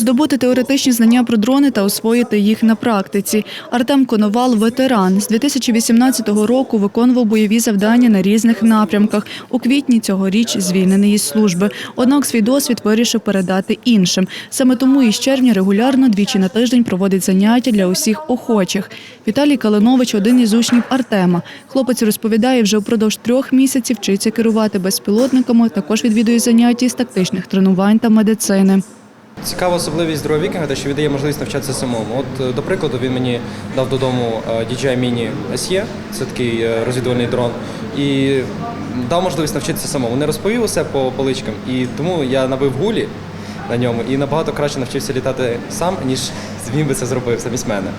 здобути теоретичні знання про дрони та освоїти їх на практиці. Артем Коновал ветеран. З 2018 року виконував бойові завдання на різних напрямках. У квітні цьогоріч звільнений із служби. Однак свій досвід вирішив передати іншим. Саме тому із червня регулярно двічі на тиждень проводить заняття для усіх охочих. Віталій Калинович один із учнів Артема. Хлопець розповідає, вже впродовж трьох місяців вчиться керувати безпілотниками. Також відвідує заняття з тактичних тренувань та медицини. Цікава особливість другого вікінга, те, що він дає можливість навчатися самому. От, е, до прикладу, він мені дав додому DJI Mini SE, це такий е, розвідувальний дрон, і дав можливість навчитися самому. Не розповів усе по поличкам, і тому я набив гулі на ньому і набагато краще навчився літати сам, ніж він би це зробив замість мене.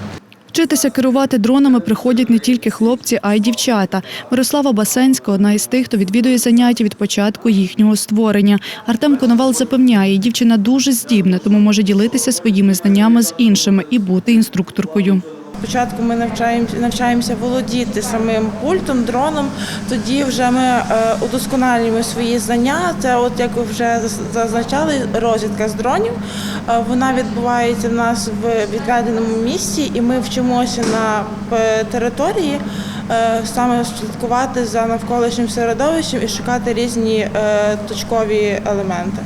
Вчитися керувати дронами приходять не тільки хлопці, а й дівчата. Мирослава Басенська одна із тих, хто відвідує заняття від початку їхнього створення. Артем Коновал запевняє, дівчина дуже здібна, тому може ділитися своїми знаннями з іншими і бути інструкторкою. Спочатку ми навчаємося, навчаємося володіти самим пультом, дроном. Тоді вже ми е, удосконалюємо свої знання. Це, от як вже зазначали, розвідка з дронів. Е, вона відбувається в нас в відведеному місці, і ми вчимося на е, території саме слідкувати за навколишнім середовищем і шукати різні точкові елементи.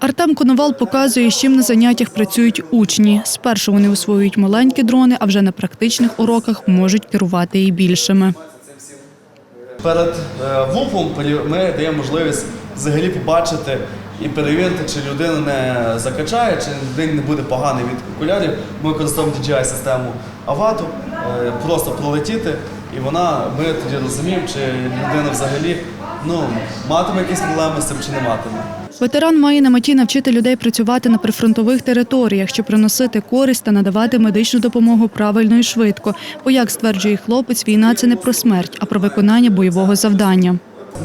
Артем Коновал показує, з чим на заняттях працюють учні. Спершу вони освоюють маленькі дрони, а вже на практичних уроках можуть керувати і більшими. Перед е, ВУПом ми даємо можливість взагалі побачити і перевірити, чи людина не закачає, чи людині не буде поганий від окулярів. Ми використовуємо DJI систему Авату, е, просто пролетіти, і вона, ми тоді розуміємо, чи людина взагалі ну, матиме якісь проблеми з цим чи не матиме. Ветеран має на меті навчити людей працювати на прифронтових територіях, щоб приносити користь та надавати медичну допомогу правильно і швидко. Бо, як стверджує хлопець, війна це не про смерть, а про виконання бойового завдання.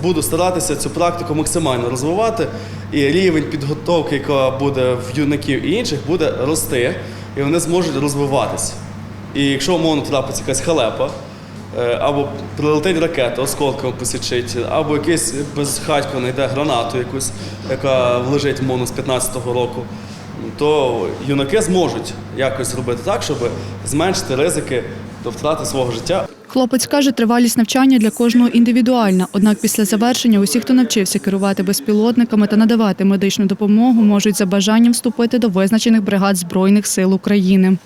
Буду старатися цю практику максимально розвивати, і рівень підготовки, яка буде в юнаків і інших, буде рости, і вони зможуть розвиватися. І якщо умовно трапиться якась халепа, або прилетить ракета, осколком посічить, або якийсь безхатько знайде гранату якусь, яка лежить умовно з 15-го року, то юнаки зможуть якось зробити так, щоб зменшити ризики до втрати свого життя. Хлопець каже, тривалість навчання для кожного індивідуальна. Однак після завершення усі, хто навчився керувати безпілотниками та надавати медичну допомогу, можуть за бажанням вступити до визначених бригад Збройних сил України.